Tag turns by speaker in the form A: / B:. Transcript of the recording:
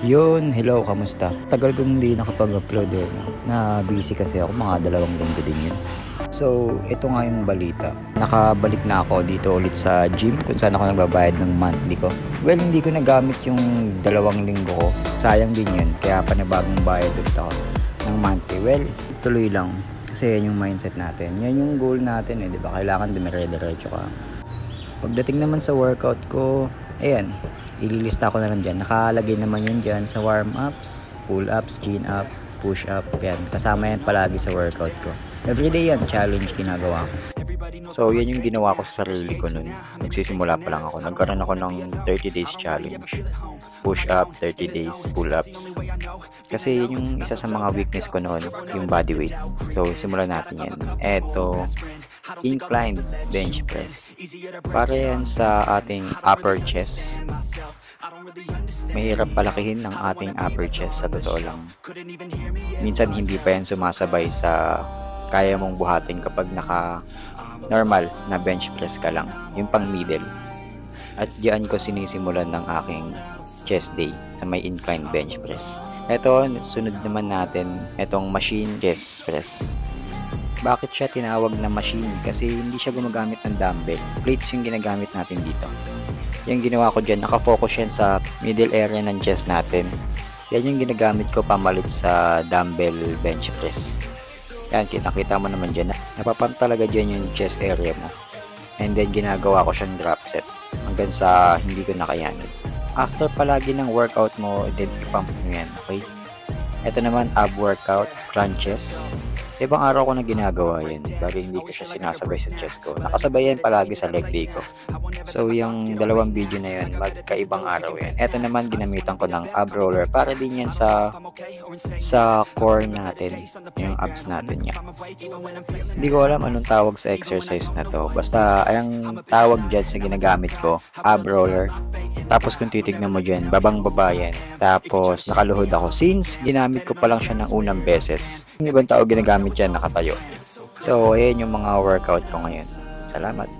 A: Yun, hello, kamusta? Tagal kong hindi nakapag-upload eh. Na busy kasi ako, mga dalawang linggo din yun. So, ito nga yung balita. Nakabalik na ako dito ulit sa gym kung saan ako nagbabayad ng monthly ko. Well, hindi ko nagamit yung dalawang linggo ko. Sayang din yun. Kaya panibagong bayad ulit ako ng monthly. Well, tuloy lang. Kasi yan yung mindset natin. Yan yung goal natin eh, di ba? Kailangan dumire-diretso ka. Pagdating naman sa workout ko, ayan, ililista ko na lang dyan. Nakalagay naman yun dyan sa warm-ups, pull-ups, chin-up, push-up, yan. Kasama yan palagi sa workout ko. Everyday yan, challenge ginagawa ko. So, yan yung ginawa ko sa sarili ko nun. Nagsisimula pa lang ako. Nagkaroon ako ng 30 days challenge. Push-up, 30 days, pull-ups. Kasi yun yung isa sa mga weakness ko noon, yung body weight. So, simulan natin yan. Eto, incline bench press. Para sa ating upper chest. Mahirap palakihin ng ating upper chest sa totoo lang. Minsan hindi pa yan sumasabay sa kaya mong buhatin kapag naka normal na bench press ka lang. Yung pang middle. At diyan ko sinisimulan ng aking chest day sa may incline bench press. Ito, sunod naman natin itong machine chest press. Bakit siya tinawag na machine? Kasi hindi siya gumagamit ng dumbbell. Plates yung ginagamit natin dito. Yung ginawa ko dyan, nakafocus yan sa middle area ng chest natin. Yan yung ginagamit ko pamalit sa dumbbell bench press. Yan, kita-kita mo naman dyan. Napapump talaga dyan yung chest area mo. And then, ginagawa ko siyang drop set hanggang sa hindi ko nakayanin. After palagi ng workout mo, then ipump mo yan, okay? Ito naman, ab workout, crunches. Sa ibang araw ko na ginagawa yan, bali hindi ko siya sinasabay sa chest ko. Nakasabay yan palagi sa leg day ko. So, yung dalawang video na yun, magkaibang araw yan. Ito naman, ginamitan ko ng ab roller para din yan sa sa core natin, yung abs natin yan. Hindi ko alam anong tawag sa exercise na to. Basta, ang tawag dyan sa ginagamit ko, ab roller. Tapos kung titignan mo dyan, babang baba yan. Tapos nakaluhod ako. Since ginamit ko pa lang siya ng unang beses, yung ibang tao ginagamit yan nakatayo. So, ayan yung mga workout ko ngayon. Salamat.